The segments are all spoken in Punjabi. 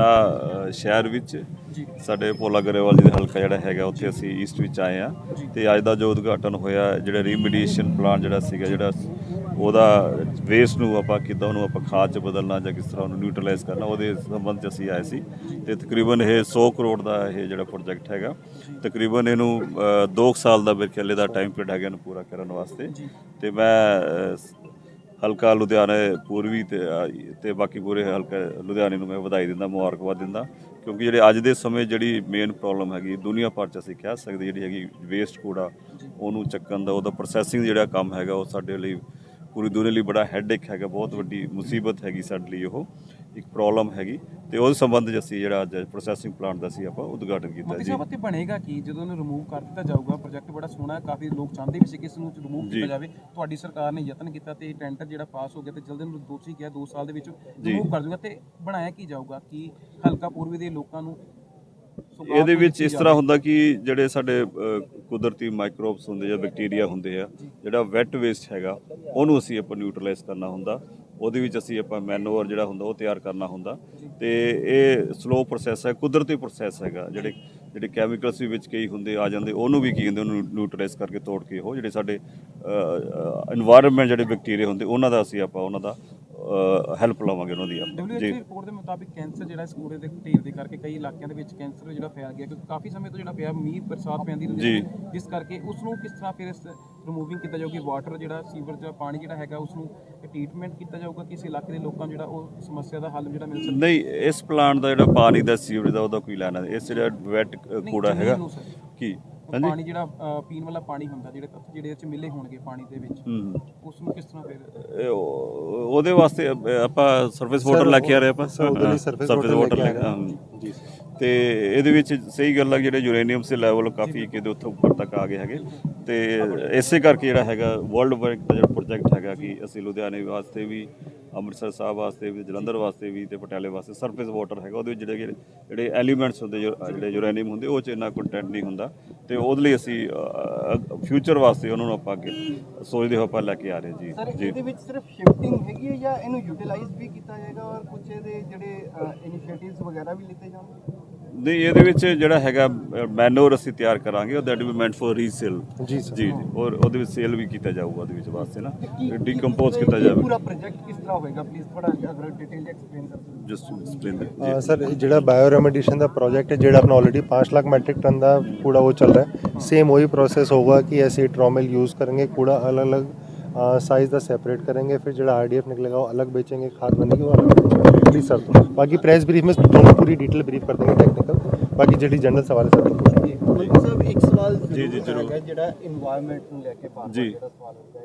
ਅ, ਸ਼ਹਿਰ ਵਿੱਚ ਸਾਡੇ ਭੋਲਾ ਗਰੇਵਾਲ ਜੀ ਦਾ ਹਲਕਾ ਜਿਹੜਾ ਹੈਗਾ ਉੱਥੇ ਅਸੀਂ ਈਸਟ ਵਿੱਚ ਆਏ ਆ ਤੇ ਅੱਜ ਦਾ ਜੋ ਉਦਘਾਟਨ ਹੋਇਆ ਜਿਹੜਾ ਰੀਮੀਡੀਏਸ਼ਨ ਪਲਾਨ ਜਿਹੜਾ ਸੀਗਾ ਜਿਹੜਾ ਉਹਦਾ ਵੇਸਟ ਨੂੰ ਆਪਾਂ ਕਿੱਦਾਂ ਉਹਨੂੰ ਆਪਾਂ ਖਾਦ ਚ ਬਦਲਣਾ ਜਾਂ ਕਿਸ ਤਰ੍ਹਾਂ ਉਹਨੂੰ ਨਿਊਟਰਲਾਈਜ਼ ਕਰਨਾ ਉਹਦੇ ਸੰਬੰਧ ਚ ਅਸੀਂ ਆਏ ਸੀ। ਤੇ ਤਕਰੀਬਨ ਇਹ 100 ਕਰੋੜ ਦਾ ਇਹ ਜਿਹੜਾ ਪ੍ਰੋਜੈਕਟ ਹੈਗਾ ਤਕਰੀਬਨ ਇਹਨੂੰ 2 ਸਾਲ ਦਾ ਮੇਰੇ ਖਿਆਲ ਦਾ ਟਾਈਮ ਪੀਰੀਅਡ ਹੈਗਾ ਇਹਨੂੰ ਪੂਰਾ ਕਰਨ ਵਾਸਤੇ। ਤੇ ਮੈਂ ਹਲਕਾ ਲੁਧਿਆਣੇ ਪੂਰਬੀ ਤੇ ਤੇ ਬਾਕੀ ਪੂਰੇ ਹਲਕਾ ਲੁਧਿਆਣੇ ਨੂੰ ਮੈਂ ਵਧਾਈ ਦਿੰਦਾ, ਮੁਬਾਰਕਬਾਦ ਦਿੰਦਾ। ਕਿਉਂਕਿ ਜਿਹੜੇ ਅੱਜ ਦੇ ਸਮੇਂ ਜਿਹੜੀ ਮੇਨ ਪ੍ਰੋਬਲਮ ਹੈਗੀ, ਦੁਨੀਆ ਭਰ ਚ ਅਸੀਂ ਕਹਿ ਸਕਦੇ ਜਿਹੜੀ ਹੈਗੀ ਵੇਸਟ ਕੂੜਾ ਉਹਨੂੰ ਚੱਕਣ ਦਾ, ਉਹਦਾ ਪ੍ਰੋਸੈਸਿੰਗ ਜਿਹੜਾ ਕੰਮ ਹੈਗਾ, ਉਹ ਸਾਡੇ ਲਈ ਪੂਰੀ ਦੁਨੀਆ ਲਈ ਬੜਾ ਹੈਡੇਕ ਹੈਗਾ, ਬਹੁਤ ਵੱਡੀ ਮੁਸੀਬਤ ਹੈਗੀ ਸਾਡੇ ਲਈ ਉਹ। ਇੱਕ ਪ੍ਰੋਬਲਮ ਹੈਗੀ ਤੇ ਉਸ ਸੰਬੰਧ ਚ ਅਸੀਂ ਜਿਹੜਾ ਅੱਜ ਪ੍ਰੋਸੈਸਿੰਗ ਪਲਾਂਟ ਦਾ ਸੀ ਆਪਾਂ ਉਦਘਾਟਨ ਕੀਤਾ ਜੀ। ਸਾਹਿਬ ਤੇ ਬਣੇਗਾ ਕੀ? ਜਦੋਂ ਇਹਨੂੰ ਰਿਮੂਵ ਕਰ ਦਿੱਤਾ ਜਾਊਗਾ ਪ੍ਰੋਜੈਕਟ ਬੜਾ ਸੋਹਣਾ ਹੈ ਕਾਫੀ ਲੋਕ ਚਾਹੁੰਦੇ ਵੀ ਸੀ ਕਿ ਇਸ ਨੂੰ ਰਿਮੂਵ। ਕੀਤਾ ਜਾਵੇ। ਤੁਹਾਡੀ ਸਰਕਾਰ ਨੇ ਯਤਨ ਕੀਤਾ ਤੇ ਟੈਂਡਰ ਜਿਹੜਾ ਪਾਸ ਹੋ ਗਿਆ ਤੇ ਜਲਦੀ ਨੂੰ ਦੋਸ਼ੀ ਕਿਹਾ 2 ਸਾਲ ਦੇ ਵਿੱਚ। ਰਿਮੂਵ ਕਰ ਦੂੰਗਾ ਤੇ ਬਣਾਇਆ ਕੀ ਜਾਊਗਾ? ਕਿ ਹਲਕਾ ਪੂਰਬੀ ਦੇ ਲੋਕਾਂ ਨੂੰ ਇਹਦੇ ਵਿੱਚ ਇਸ ਤਰ੍ਹਾਂ ਹੁੰਦਾ ਕਿ ਜਿਹੜੇ ਸਾਡੇ ਕੁਦਰਤੀ ਮਾਈਕਰੋਬਸ ਹੁੰਦੇ ਜਾਂ ਬੈਕਟੀਰੀਆ ਹੁੰਦੇ ਆ ਜਿਹੜਾ ਵੈਟ ਵੇਸਟ ਹੈਗਾ ਉਹਨੂੰ ਅਸੀਂ ਆਪਾਂ ਨਿਊਟਰਲਾਈਜ਼ ਕਰਨਾ ਹੁੰਦਾ। ਉਹਦੇ ਵਿੱਚ ਅਸੀਂ ਆਪਾਂ ਮੈਨੂਅਰ ਜਿਹੜਾ ਹੁੰਦਾ ਉਹ ਤਿਆਰ ਕਰਨਾ ਹੁੰਦਾ। ਤੇ ਇਹ ਸਲੋ ਪ੍ਰੋਸੈਸ ਹੈ ਕੁਦਰਤੀ ਪ੍ਰੋਸੈਸ ਹੈਗਾ। ਜਿਹੜੇ ਜਿਹੜੇ ਕੈਮੀਕਲਸ ਵੀ ਵਿੱਚ ਕਈ ਹੁੰਦੇ ਆ ਜਾਂਦੇ ਉਹਨੂੰ ਵੀ ਕੀ ਕਹਿੰਦੇ ਉਹਨੂੰ ਨਿਊਟਰਲਾਈਜ਼ ਕਰਕੇ ਤੋੜ ਕੇ ਉਹ ਜਿਹੜੇ ਸਾਡੇ এনवायरमेंट ਜਿਹੜੇ ਬੈਕਟੀਰੀਆ ਹੁੰਦੇ ਉਹਨਾਂ ਦਾ ਅਸੀਂ ਆਪਾਂ ਉਹਨਾਂ ਦਾ ਹੈਲਪ ਲਵਾਂਗੇ ਉਹਨਾਂ ਦੀ ਆਪਾਂ। ਜੀ। ਰਿਪੋਰਟ ਦੇ ਮੁਤਾਬਿਕ ਕੈਂਸਰ ਜਿਹੜਾ ਇਸ ਕੂੜੇ ਦੇ ਢੇਰ ਦੇ ਕਰਕੇ ਕਈ ਇਲਾਕਿਆਂ ਦੇ ਵਿੱਚ ਕੈਂਸਰ ਜਿਹੜਾ ਫੈਲ ਗਿਆ ਕਿਉਂਕਿ ਕਾਫੀ ਸਮੇਂ ਤੋਂ ਜਿਹੜਾ ਪਿਆ ਮੀਂਹ ਬਰਸਾਤ ਪੈਂਦੀ ਰਹੀ ਜਿਸ ਕਰਕੇ ਉਸ ਨੂੰ ਕਿਸ ਤਰ੍ਹਾਂ ਫਿਰ ਇਸ ਰਿਮੂਵਿੰਗ ਕੀਤਾ ਜਾਊਗੀ ਵਾਟਰ ਜਿਹੜਾ ਸੀਵਰ ਦਾ ਪਾਣੀ ਜਿਹੜਾ ਹੈਗਾ ਉਸ ਨੂੰ ਟ੍ਰੀਟਮੈਂਟ ਕੀਤਾ ਜਾਊਗਾ ਕਿ ਇਸ ਇਲਾਕੇ ਦੇ ਲੋਕਾਂ ਜਿਹੜਾ ਉਹ ਸਮੱਸਿਆ ਦਾ ਹੱਲ ਜਿਹੜਾ ਮਿਲ ਸਕੇ। ਨਹੀਂ ਇਸ ਪਲਾਂਟ ਦਾ ਜਿਹੜਾ ਪਾਣੀ ਦਾ ਸੀਵਰੇਜ ਦਾ ਉਹਦਾ ਕੋਈ ਲੈਣਾ ਇਸ ਜਿਹੜਾ ਵੈਟ ਕੂੜਾ ਹੈਗਾ। ਕੀ? ਹਾਂਜੀ? ਪਾਣੀ ਜਿਹੜਾ ਪੀਣ ਵਾਲਾ ਪਾਣੀ ਹੁੰਦਾ ਜਿਹੜੇ ਤੱਤ ਜਿਹੜੇ ਚ ਮਿਲੇ ਹੋਣਗੇ ਪਾਣੀ ਦੇ ਵਿੱਚ ਉਸ ਨੂੰ ਕਿਸ ਤਰ੍ਹਾਂ ਫਿਰ ਉਹਦੇ ਵਾਸਤੇ ਆਪਾਂ ਸਰਵਿਸ ਵਾਟਰ ਲੈ ਕੇ ਆ ਰਹੇ ਆਪਾਂ। water ਵਾਟਰ ਲੈ ਕੇ। ਜੀ ਤੇ ਇਹਦੇ ਵਿੱਚ ਸਹੀ ਗੱਲ ਹੈ ਜਿਹੜੇ ਯੂਰੇਨੀਅਮ ਦੇ ਲੈਵਲ ਕਾਫੀ ਕਿਤੇ ਉੱਥੇ ਉੱਪਰ ਤੱਕ ਆ ਗਏ ਹੈਗੇ। ਤੇ ਇਸੇ ਕਰਕੇ ਜਿਹੜਾ ਹੈਗਾ ਵਰਲਡ ਵਾਈਡ ਦਾ ਜਿਹੜਾ ਪ੍ਰੋਜੈਕਟ ਹੈਗਾ ਕਿ ਅਸੀਂ ਲੁਧਿਆਣੇ ਵਾਸਤੇ ਵੀ ਅੰਮ੍ਰਿਤਸਰ ਸਾਹਿਬ ਵਾਸਤੇ ਵੀ ਜਲੰਧਰ ਵਾਸਤੇ ਵੀ ਤੇ ਪਟਿਆਲੇ ਵਾਸਤੇ ਸਰਫੇਸ ਵਾਟਰ ਹੈਗਾ। ਉਹਦੇ ਵਿੱਚ ਜਿਹੜੇ ਜਿਹੜੇ ਐਲੀਮੈਂਟਸ ਹੁੰਦੇ ਜਿਹੜੇ ਯੂਰੇਨੀਅਮ ਹੁੰਦੇ ਉਹ ਚ ਇੰਨਾ ਕੰਟੈਂਟ ਨਹੀਂ ਹੁੰਦਾ। ਤੇ ਉਹਦੇ ਲਈ ਅਸੀਂ ਫਿਊਚਰ ਵਾਸਤੇ ਉਹਨਾਂ ਨੂੰ ਆਪਾਂ ਅੱਗੇ ਸੋਚਦੇ ਹੋ ਆਪਾਂ ਲੈ ਕੇ ਆ ਰਹੇ ਜੀ। ਜੀ। ਇਹਦੇ ਵਿੱਚ ਸਿਰਫ ਸ਼ਿਫਟਿੰਗ ਹੈਗੀ ਹੈ ਜਾਂ ਇਹਨੂੰ ਯੂਟਿਲਾਈਜ਼ ਵੀ ਕੀਤਾ ਜਾਏਗਾ ਔਰ ਕੁਝ ਇਹਦੇ ਜਿਹੜੇ ਇਨੀਸ਼ੀਏਟਿਵਸ ਵਗੈਰਾ ਵੀ ਲਿੱਤੇ ਜਾਣਗੇ? ਨਹੀਂ ਇਹਦੇ ਵਿੱਚ ਜਿਹੜਾ ਹੈਗਾ ਮੈਨੋਰ ਅਸੀਂ ਤਿਆਰ ਕਰਾਂਗੇ ਉਹ that we meant for resale ਜੀ ਸਰ ਜੀ ਔਰ ਉਹਦੇ ਵਿੱਚ ਸੇਲ ਵੀ ਕੀਤਾ ਜਾਊਗਾ ਉਹਦੇ ਵਿੱਚ ਵਾਸਤੇ ਨਾ। ਡੀਕੰਪੋਜ਼ ਕੀਤਾ ਜਾਵੇ। ਪੂਰਾ ਪ੍ਰੋਜੈਕਟ ਕਿਸ ਤਰ੍ਹਾਂ ਹੋਏਗਾ? ਪਲੀਜ਼ ਥੋੜਾ ਅਗਰ ਡਿਟੇਲ ਐਕਸਪਲੇਨ ਕਰ ਸਕਦੇ ਜਸਟ ਐਕਸਪਲੇਨ ਸਰ ਜਿਹੜਾ ਬਾਇਓ ਰੈਮਡੀਸ਼ਨ ਦਾ ਪ੍ਰੋਜੈਕਟ ਹੈ ਜਿਹੜਾ ਆਪਣਾ ਆਲਰੇਡੀ 5 ਲੱਖ ਮੈਟ੍ਰਿਕ ਟਨ ਦਾ ਕੂੜਾ ਉਹ ਚੱਲ रहा है सेम वही प्रोसेस होगा कि ऐसे ट्रॉमेल यूज़ करेंगे कूड़ा अलग अलग साइज का सेपरेट करेंगे फिर जो आरडीएफ निकलेगा वो अलग बेचेंगे खाद बनेगी वो अलग सर बाकी प्रेस ब्रीफ में दोनों पूरी डिटेल ब्रीफ कर देंगे टेक्निकल बाकी जी जनरल सवाल है सर ਇੱਕ ਸਵਾਲ ਜੀ ਜੀ ਜ਼ਰੂਰ ਜਿਹੜਾ এনवायरमेंट ਨੂੰ ਲੈ ਕੇ ਬਾਤ ਜਿਹੜਾ ਸਵਾਲ ਹੁੰਦਾ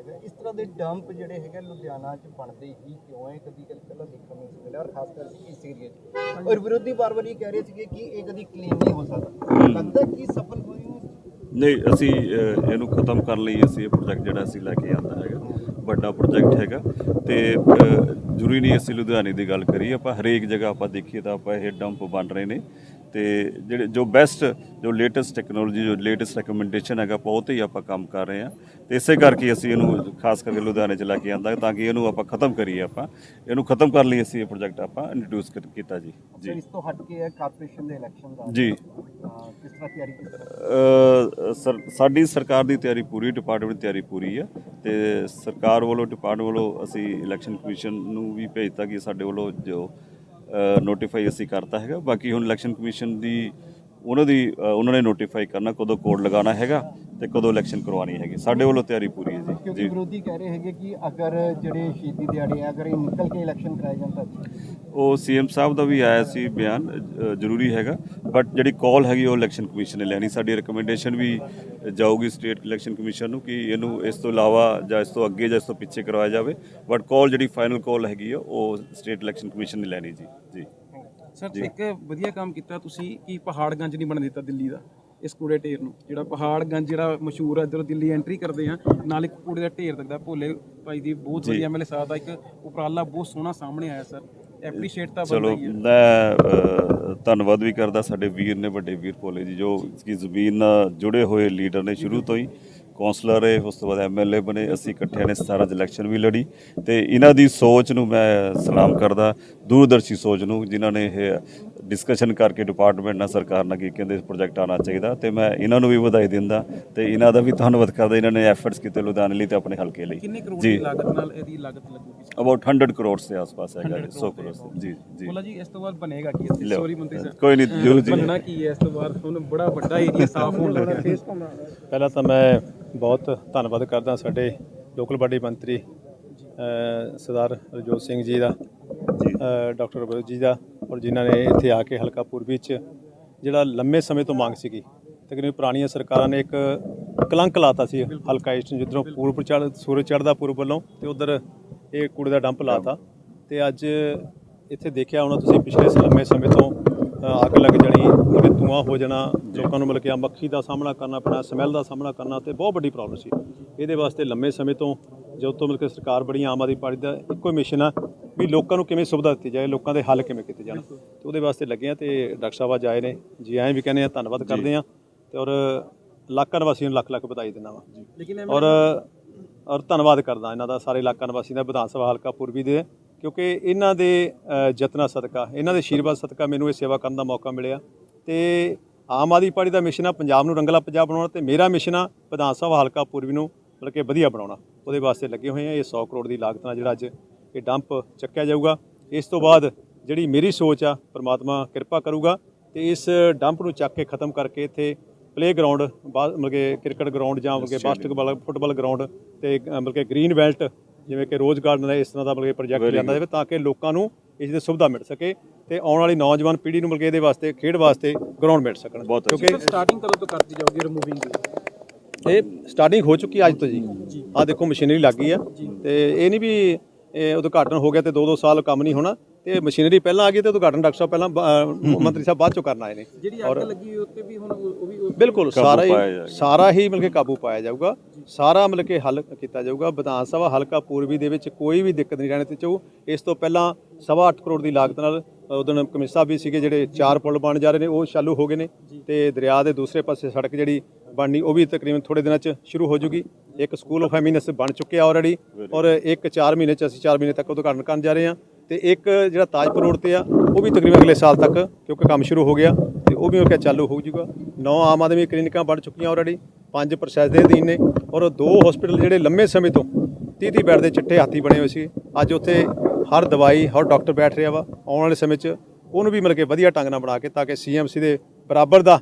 ਖਤਮ ਕਰਨ ਲਈ ਅਸੀਂ ਲੈ ਕੇ ਆਂਦਾ ਹੈਗਾ ਵੱਡਾ ਪ੍ਰੋਜੈਕਟ ਹੈਗਾ ਤੇ ਜ਼ਰੂਰੀ ਨਹੀਂ ਅਸੀਂ ਲੁਧਿਆਣੇ ਦੀ ਗੱਲ ਕਰੀਏ ਆਪਾਂ ਹਰੇਕ ਜਗ੍ਹਾ ਆਪਾਂ ਦੇਖੀਏ ਤਾਂ ਆਪਾਂ ਇਹ ਡੰਪ ਬਣ ਰਹੇ ਨੇ। ਤੇ ਜਿਹੜੇ ਜੋ ਬੈਸਟ ਜੋ ਲੇਟੈਸਟ ਟੈਕਨੋਲੋਜੀ ਜੋ ਲੇਟੈਸਟ ਰეკਮੈਂਡੇਸ਼ਨ ਹੈਗਾ ਆਪਾਂ ਉਹ ਤੇ ਹੀ ਆਪਾਂ ਕੰਮ ਕਰ ਰਹੇ ਹਾਂ। ਤੇ ਇਸੇ ਕਰਕੇ ਅਸੀਂ ਇਹਨੂੰ ਖਾਸ ਕਰਕੇ ਲੁਧਿਆਣੇ ਚ ਲੈ ਕੇ ਆਂਦਾ ਤਾਂ ਕਿ ਇਹਨੂੰ ਆਪਾਂ ਖਤਮ ਕਰੀਏ ਆਪਾਂ। ਇਹਨੂੰ ਖਤਮ ਕਰਨ ਲਈ ਅਸੀਂ ਇਹ ਪ੍ਰੋਜੈਕਟ ਆਪਾਂ ਇੰਟਰੋਡਿਊਸ ਕੀਤਾ ਜੀ। ਜੀ। ਇਸ ਤੋਂ ਹਟ ਕੇ ਹੈ ਕਾਰਪੋਰੇਸ਼ਨ ਦੇ ਇਲੈਕਸ਼ਨ ਦਾ ਜੀ। ਤਰ੍ਹਾਂ ਤਿਆਰੀ ਕਿਸ ਤਰ੍ਹਾਂ ਅ, ਸਰ ਸਾਡੀ ਸਰਕਾਰ ਦੀ ਤਿਆਰੀ ਪੂਰੀ ਡਿਪਾਰਟਮੈਂਟ ਦੀ ਤਿਆਰੀ ਪੂਰੀ ਆ ਤੇ ਸਰਕਾਰ ਵੱਲੋਂ ਡਿਪਾਰਟਮੈਂਟ ਵੱਲੋਂ ਅਸੀਂ ਇਲੈਕਸ਼ਨ ਕਮਿਸ਼ਨ ਨੂੰ ਵੀ ਭੇਜਤਾ ਕਿ ਸਾਡੇ ਵੱਲੋਂ ਜੋ ਨੋਟੀਫਾਈ ਅਸੀਂ ਕਰਤਾ ਹੈਗਾ। ਬਾਕੀ ਹੁਣ ਇਲੈਕਸ਼ਨ ਕਮਿਸ਼ਨ ਦੀ ਉਹਨਾਂ ਦੀ ਉਹਨਾਂ ਨੇ ਨੋਟੀਫਾਈ ਕਰਨਾ ਕਦੋਂ ਕੋਡ ਲਗਾਉਣਾ ਹੈਗਾ ਤੇ ਕਦੋਂ ਇਲੈਕਸ਼ਨ ਕਰਵਾਉਣੀ ਹੈਗੀ। ਸਾਡੇ ਵੱਲੋਂ ਤਿਆਰੀ ਪੂਰੀ ਹੈ ਜੀ। ਕਿਉਂਕਿ ਜੀ। ਵਿਰੋਧੀ ਕਹਿ ਰਹੇ ਹੈਗੇ ਕਿ ਅਗਰ ਜਿਹੜੇ ਸ਼ਹੀਦੀ ਦਿਹਾੜੇ ਆ ਅਗਰ ਇਹ ਨਿਕਲ ਕੇ ਇਲੈਕਸ਼ਨ ਕਰਾਏ ਤਾਂ ਉਹ ਸੀਐਮ ਸਾਹਿਬ ਦਾ ਵੀ ਆਇਆ ਸੀ ਬਿਆਨ ਜ਼ਰੂਰੀ ਹੈਗਾ। ਬਟ ਜਿਹੜੀ ਕਾਲ ਹੈਗੀ ਉਹ ਇਲੈਕਸ਼ਨ ਕਮਿਸ਼ਨ ਨੇ ਲੈਣੀ। ਸਾਡੀ ਰეკਮੈਂਡੇਸ਼ਨ ਵੀ ਜਾਊਗੀ ਸਟੇਟ ਇਲੈਕਸ਼ਨ ਕਮਿਸ਼ਨ ਨੂੰ ਕਿ ਇਹਨੂੰ ਇਸ ਤੋਂ ਇਲਾਵਾ ਜਾਂ ਇਸ ਤੋਂ ਅੱਗੇ ਜਾਂ ਇਸ ਤੋਂ ਪਿੱਛੇ ਕਰਵਾਇਆ ਜਾਵੇ। ਬਟ ਕਾਲ ਜਿਹੜੀ ਫਾਈਨਲ ਕਾਲ ਹੈਗੀ ਆ ਉਹ ਸਟੇਟ ਇਲੈਕਸ਼ਨ ਕਮਿਸ਼ਨ ਨੇ ਲੈਣੀ ਜੀ। ਜੀ। ਸਰ ਇੱਕ ਵਧੀਆ ਕੰਮ ਕੀਤਾ ਤੁਸੀਂ ਕਿ ਪਹਾੜਗੰਜ ਨਹੀਂ ਬਣ ਦਿੱਤਾ ਦਿੱਲੀ ਦਾ ਇਸ ਕੂੜੇ ਢੇਰ ਨੂੰ। ਜਿਹੜਾ ਪਹਾੜਗੰਜ ਜਿਹੜਾ ਮਸ਼ਹੂਰ ਹੈ ਜਦੋਂ ਦਿੱਲੀ ਐਂਟਰੀ ਕਰਦੇ ਆ ਨਾਲ ਇੱਕ ਕੂੜੇ ਦਾ ਢੇਰ ਲੱਗਦਾ। ਭੋਲੇ ਭਾਈ ਦੀ ਬਹੁਤ ਵਧੀਆ ਐਮਐਲਏ ਸਾਹਿਬ ਦਾ ਇੱਕ ਉਪਰਾਲਾ ਬਹੁਤ ਸੋਹਣਾ ਸਾਹਮਣੇ ਆਇਆ ਸਰ ਐਪਰੀਸ਼ੀਏਟ ਤਾਂ ਚਲੋ ਮੈਂ ਧੰਨਵਾਦ ਵੀ ਕਰਦਾ ਸਾਡੇ ਵੀਰ ਨੇ ਵੱਡੇ ਵੀਰ ਭੋਲੇ ਜੀ ਜੋ ਇਸकी ਜ਼ਮੀਨ ਨਾਲ ਜੁੜੇ ਹੋਏ ਲੀਡਰ ਨੇ ਸ਼ੁਰੂ ਤੋਂ ਹੀ। ਕੌਂਸਲਰ ਹੈ ਉਸ ਤੋਂ ਬਾਅਦ ਐਮਐਲਏ ਬਣੇ ਅਸੀਂ ਇਕੱਠਿਆਂ ਨੇ 17 ਚ ਇਲੈਕਸ਼ਨ ਵੀ ਲੜੀ। ਤੇ ਇਹਨਾਂ ਦੀ ਸੋਚ ਨੂੰ ਮੈਂ ਸਲਾਮ ਕਰਦਾ ਦੂਰਦਰਸ਼ੀ ਸੋਚ ਨੂੰ ਜਿਨ੍ਹਾਂ ਨੇ ਇਹ ਡਿਸਕਸ਼ਨ ਕਰਕੇ ਡਿਪਾਰਟਮੈਂਟ ਨਾਲ ਸਰਕਾਰ ਨਾਲ ਕੀ ਕਹਿੰਦੇ ਪ੍ਰੋਜੈਕਟ ਆਉਣਾ ਚਾਹੀਦਾ ਤੇ ਮੈਂ ਇਹਨਾਂ ਨੂੰ ਵੀ ਵਧਾਈ ਦਿੰਦਾ ਤੇ ਇਹਨਾਂ ਦਾ ਵੀ ਧੰਨਵਾਦ ਕਰਦਾ ਇਹਨਾਂ ਨੇ ਐਫਰਟਸ ਕੀਤੇ ਲੁਧਿਆਣੇ ਲਈ ਤੇ ਆਪਣੇ ਹਲਕੇ ਲਈ। ਕਿੰਨੇ ਕਰੋੜ ਜੀ। ਦੀ ਲਾਗਤ ਨਾਲ ਇਹਦੀ ਲਾਗਤ ਲੱਗੂਗੀ? ਅਬਾਊਟ 100 ਕਰੋੜ ਦੇ ਆਸ-ਪਾਸ ਹੈਗਾ 100 ਕਰੋੜ ਜੀ ਜੀ। ਬੋਲਾ ਜੀ ਇਸ ਤੋਂ ਬਾਅਦ ਬਣੇਗਾ ਕੀ। ਸੌਰੀ ਮੰਤਰੀ ਸਾਹਿਬ। ਕੋਈ ਨਹੀਂ ਜਰੂਰ ਜੀ। ਬਣਨਾ ਕੀ ਹੈ ਇਸ ਤੋਂ ਬਾਅਦ? ਹੁਣ ਬੜਾ ਵੱਡਾ ਏਰੀਆ ਸਾਫ਼ ਹੋਣ ਲੱਗਾ। ਪਹਿਲਾਂ ਤਾਂ ਮੈਂ ਬਹੁਤ ਧੰਨਵਾਦ ਕਰਦਾ ਸਾਡੇ ਲੋਕਲ ਬਾਡੀ ਮੰਤਰੀ ਸਰਦਾਰ ਰਜੋਤ ਸਿੰਘ ਜੀ ਦਾ ਡਾਕਟਰ ਰਬੋਤ ਜੀ ਦਾ ਔਰ ਜਿਨ੍ਹਾਂ ਨੇ ਇੱਥੇ ਆ ਕੇ ਹਲਕਾ ਪੂਰਬੀ ਚ ਜਿਹੜਾ ਲੰਮੇ ਸਮੇਂ ਤੋਂ ਮੰਗ ਸੀਗੀ, ਤਕਰੀਬਨ ਪੁਰਾਣੀਆਂ ਸਰਕਾਰਾਂ ਨੇ ਇੱਕ ਕਲੰਕ ਲਾਤਾ ਸੀ ਹਲਕਾ ਈਸਟ ਜਿੱਧਰੋਂ ਪੂਰਬ ਚੜ ਸੂਰਜ ਚੜ੍ਹਦਾ ਪੂਰਬ ਵੱਲੋਂ ਤੇ ਉਧਰ ਇਹ ਕੂੜੇ ਦਾ ਡੰਪ ਲਾਤਾ। ਤੇ ਅੱਜ ਇੱਥੇ ਦੇਖਿਆ ਹੋਣਾ ਤੁਸੀਂ, ਪਿਛਲੇ ਲੰਮੇ ਸਮੇਂ ਤੋਂ ਅੱਗ ਲੱਗ ਜਾਣੀ ਉਹਦੇ ਧੂਆਂ ਹੋ ਜਾਣਾ, ਲੋਕਾਂ ਨੂੰ ਮਿਲ ਕੇ ਮੱਖੀ ਦਾ ਸਾਹਮਣਾ ਕਰਨਾ ਪੈਣਾ, ਸਮੈਲ ਦਾ ਸਾਹਮਣਾ ਕਰਨਾ ਤੇ ਬਹੁਤ ਵੱਡੀ ਪ੍ਰੋਬਲਮ ਸੀ। ਇਹਦੇ ਵਾਸਤੇ ਲੰਮੇ ਸਮੇਂ ਤੋਂ ਜਦੋਂ ਤੋਂ ਮਿਲ ਕੇ ਸਰਕਾਰ ਬੜੀ ਆਮ ਆਦਮੀ ਪਾਰਟੀ ਦਾ ਇੱਕੋ ਮਿਸ਼ਨ ਆ ਵੀ ਲੋਕਾਂ ਨੂੰ ਕਿਵੇਂ ਸੁਵਿਧਾ ਦਿੱਤੀ ਜਾਏ ਲੋਕਾਂ ਦੇ ਹੱਲ ਕਿਵੇਂ ਕੀਤੇ ਜਾਣ। ਤੇ ਉਹਦੇ ਵਾਸਤੇ ਲੱਗੇ ਆ ਤੇ ਡਾਕਟਰ ਸਾਹਿਬ ਅੱਜ ਆਏ ਨੇ। ਜੀ ਆਏ ਵੀ ਕਹਿੰਦੇ ਆ ਧੰਨਵਾਦ ਕਰਦੇ ਆ ਤੇ ਔਰ ਇਲਾਕਾ ਨਿਵਾਸੀਆਂ ਨੂੰ ਲੱਖ ਲੱਖ ਵਧਾਈ ਦਿੰਦਾ ਵਾ। ਔਰ ਔਰ ਧੰਨਵਾਦ ਕਰਦਾ ਇਹਨਾਂ ਦਾ ਸਾਰੇ ਇਲਾਕਾ ਨਿਵਾਸੀਆਂ ਦਾ ਵਿਧਾਨ ਸਭਾ ਹਲਕਾ ਪੂਰਬੀ ਦੇ। ਕਿਉਂਕਿ ਇਹਨਾਂ ਦੇ ਯਤਨਾਂ ਸਦਕਾ ਇਹਨਾਂ ਦੇ ਆਸ਼ੀਰਵਾਦ ਸਦਕਾ ਮੈਨੂੰ ਇਹ ਸੇਵਾ ਕਰਨ ਦਾ ਮੌਕਾ ਮਿਲਿਆ। ਤੇ ਆਮ ਆਦਮੀ ਪਾਰਟੀ ਦਾ ਮਿਸ਼ਨ ਆ ਪੰਜਾਬ ਨੂੰ ਰੰਗਲਾ ਪੰਜਾਬ ਬਣਾਉਣਾ ਤੇ ਮੇਰਾ ਮਿਸ਼ਨ ਆ ਵਿਧਾਨ ਸਭਾ ਹਲਕਾ ਪੂਰਬੀ ਨੂੰ ਮਤਲਬ ਕਿ ਵਧੀਆ ਬਣਾਉਣਾ। ਉਹਦੇ ਵਾਸਤੇ ਲੱਗੇ ਹੋਏ ਆ ਇਹ 100 ਕਰੋੜ ਦੀ ਲਾਗਤ ਨਾਲ ਜਿਹੜਾ ਅੱਜ ਇਹ ਡੰਪ ਚੱਕਿਆ ਜਾਊਗਾ। ਇਸ ਤੋਂ ਬਾਅਦ ਜਿਹੜੀ ਮੇਰੀ ਸੋਚ ਆ ਪ੍ਰਮਾਤਮਾ ਕਿਰਪਾ ਕਰੂਗਾ ਤੇ ਇਸ ਡੰਪ ਨੂੰ ਚੱਕ ਕੇ ਖਤਮ ਕਰਕੇ ਇੱਥੇ ਪਲੇ ਗਰਾਊਂਡ ਮਤਲਬ ਕਿ ਕ੍ਰਿਕਟ ਗਰਾਊਂਡ ਜਾਂ ਮਤਲਬ ਕਿ ਬਾਸਕਟਬਾਲ ਫੁੱਟਬਾਲ ਗਰਾਊਂਡ ਤੇ ਮਤਲਬ ਕਿ ਗ੍ਰੀਨ ਬੈਲਟ ਜਿਵੇਂ ਕਿ ਰੋਜ਼ ਗਾਰਡਨ ਹੈ ਇਸ ਤਰ੍ਹਾਂ ਦਾ ਮਤਲਬ ਕਿ ਪ੍ਰੋਜੈਕਟ ਲਿਆਂਦਾ ਜਾਵੇ ਤਾਂ ਕਿ ਲੋਕਾਂ ਨੂੰ ਇਸ ਦੀ ਸੁਵਿਧਾ ਮਿਲ ਸਕੇ ਤੇ ਆਉਣ ਵਾਲੀ ਨੌਜਵਾਨ ਪੀੜ੍ਹੀ ਨੂੰ ਮਤਲਬ ਕਿ ਇਹਦੇ ਵਾਸਤੇ ਖੇਡ ਵਾਸਤੇ ਗਰਾਊਂਡ ਮਿਲ ਸਕਣ। ਕਿਉਂਕਿ ਸਟਾਰਟਿੰਗ ਕਦੋਂ ਤੋਂ ਕਰਦੀ ਜਾਓਗੇ ਰਿਮੂਵਿੰਗ ਦੀ? ਇਹ ਸਟਾਰਟਿੰਗ ਹੋ ਚੁੱਕੀ ਅੱਜ ਤੋਂ ਜੀ। ਆਹ ਦੇਖੋ ਮਸ਼ੀਨਰੀ ਲੱਗ ਗਈ ਆ। ਤੇ ਇਹ ਨਹੀਂ ਵੀ ਇਹ ਉਦਘਾਟਨ ਹੋ ਗਿਆ ਤੇ 2-2 ਸਾਲ ਕੰਮ ਨਹੀਂ ਹੋਣਾ। ਤੇ ਮਸ਼ੀਨਰੀ ਪਹਿਲਾਂ ਆ ਗਈ ਤੇ ਉਦਘਾਟਨ ਡਾਕਟਰ ਸਾਹਿਬ ਪਹਿਲਾਂ ਬ- ਮੰਤਰੀ ਸਾਹਿਬ ਬਾਅਦ ਚੋਂ ਕਰਨ ਆਏ ਨੇ। ਜਿਹੜੀ ਅੱਗ ਲੱਗੀ ਹੋਈ ਉੱਤੇ ਵੀ ਹੁਣ ਉਹ ਉਹ ਵੀ ਉਹ- ਬਿਲਕੁਲ ਸਾਰਾ ਹੀ। ਸਾਰਾ ਹੀ ਮਿਲ ਕੇ ਕਾਬੂ ਪਾਇਆ ਜਾਊਗਾ। ਸਾਰਾ ਮਿਲ ਕੇ ਹੱਲ ਕੀਤਾ ਜਾਊਗਾ। ਵਿਧਾਨ ਸਭਾ ਹਲਕਾ ਪੂਰਬੀ ਦੇ ਵਿੱਚ ਕੋਈ ਵੀ ਦਿੱਕਤ ਨਹੀਂ ਰਹਿਣ ਤੇ ਚਾਹੂ ਇਸ ਤੋਂ ਪਹਿਲਾਂ ਸਵਾ ਅੱਠ ਕਰੋੜ ਦੀ ਲਾਗਤ ਨਾਲ ਉਦੋਂ ਕਮਿਸ਼ਨਰ ਸਾਹਿਬ ਵੀ ਸੀਗੇ ਜਿਹੜੇ ਚਾਰ ਪੁਲ ਬਣ ਜਾ ਰਹੇ ਨੇ ਉਹ ਚਾਲੂ ਹੋ ਗਏ ਨੇ ਤੇ ਦਰਿਆ ਦੇ ਦੂਸਰੇ ਪਾਸੇ ਸੜਕ ਜਿਹੜੀ ਬਣਨੀ ਉਹ ਵੀ ਤਕਰੀਬਨ ਥੋੜੇ ਦਿਨਾਂ 'ਚ ਸ਼ੁਰੂ ਹੋ ਜੂਗੀ। ਇੱਕ ਸਕੂਲ ਆਫ ਐਮਿਨੈਂਸ ਬਣ ਚੁੱਕਿਆ ਆਲਰੇਡੀ ਔਰ ਇੱਕ 4 ਮਹੀਨੇ 'ਚ ਅਸੀਂ 4 ਮਹੀਨੇ ਤੱਕ ਉਦਘਾਟਨ ਕਰਨ ਜਾ ਰਹੇ ਹਾਂ। ਤੇ ਇੱਕ ਜਿਹੜਾ ਤਾਜਪੁਰ ਰੋਡ ਤੇ ਆ, ਉਹ ਵੀ ਤਕਰੀਬਨ ਅਗਲੇ ਸਾਲ ਤੱਕ, ਕਿਉਂਕਿ ਕੰਮ ਸ਼ੁਰੂ ਹੋ ਗਿਆ ਤੇ ਉਹ ਵੀ ਉਹ ਕਿਹਾ ਚਾਲੂ ਹੋ ਜੂਗਾ ਨੌ ਆਮ ਆਦਮੀ ਕਲੀਨਿਕਾਂ ਬਣ ਚੁੱਕੀਆਂ ਆਲਰੇਡੀ ਪੰਜ ਪ੍ਰੋਸੈਸ ਦੇ ਅਧੀਨ ਨੇ ਔਰ ਦੋ ਹਸਪੀਟਲ ਜਿਹੜੇ ਲੰਮੇ ਸਮੇਂ ਤੋਂ 30 30 ਬੈੱਡ ਦੇ ਚਿੱਟੇ ਹਾਥੀ ਬਣੇ ਹੋਏ ਸੀ। ਅੱਜ ਉੱਥੇ ਹਰ ਦਵਾਈ, ਹਰ ਡਾਕਟਰ ਬੈਠ ਰਿਹਾ ਵਾ। ਆਉਣ ਵਾਲੇ ਸਮੇਂ 'ਚ ਉਹਨੂੰ ਵੀ ਮਤਲਬ ਕਿ ਵਧੀਆ ਢੰਗ ਨਾਲ ਬਣਾ ਕੇ ਤਾਂ ਕਿ ਸੀਐਮਸੀ ਦੇ ਬਰਾਬਰ ਦਾ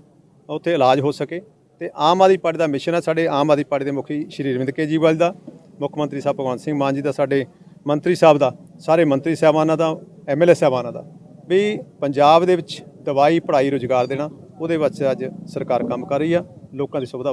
ਉੱਥੇ ਇਲਾਜ ਹੋ ਸਕੇ। ਤੇ ਆਮ ਆਦਮੀ ਪਾਰਟੀ ਦਾ ਮਿਸ਼ਨ ਹੈ ਸਾਡੇ ਆਮ ਆਦਮੀ ਪਾਰਟੀ ਦੇ ਮੁਖੀ ਸ਼੍ਰੀ ਅਰਵਿੰਦ ਕੇਜੀਵਾਲ ਦਾ। ਮੁੱਖ ਮੰਤਰੀ ਸਾਹਿਬ ਭਗਵੰਤ ਸਿੰਘ ਮਾਨ ਜੀ ਦਾ ਸਾਡੇ ਮੰਤਰੀ ਸਾਹਿਬ ਦਾ, ਸਾਰੇ ਮੰਤਰੀ ਸਾਹਿਬਾਨਾਂ ਦਾ ਐਮਐਲਏ ਸਾਹਿਬਾਨਾਂ ਦਾ, ਵੀ ਪੰਜਾਬ ਦੇ ਵਿੱਚ ਦਵਾਈ, ਪੜ੍ਹਾਈ, ਰੁਜ਼ਗਾਰ ਦੇਣਾ, ਉਹਦੇ ਵਿੱਚ ਅੱਜ ਸਰਕਾਰ ਕੰਮ ਕਰ ਰਹੀ ਆ, ਲੋਕਾਂ ਦੀ ਸੁਵਿਧਾ ਵਾਸਤੇ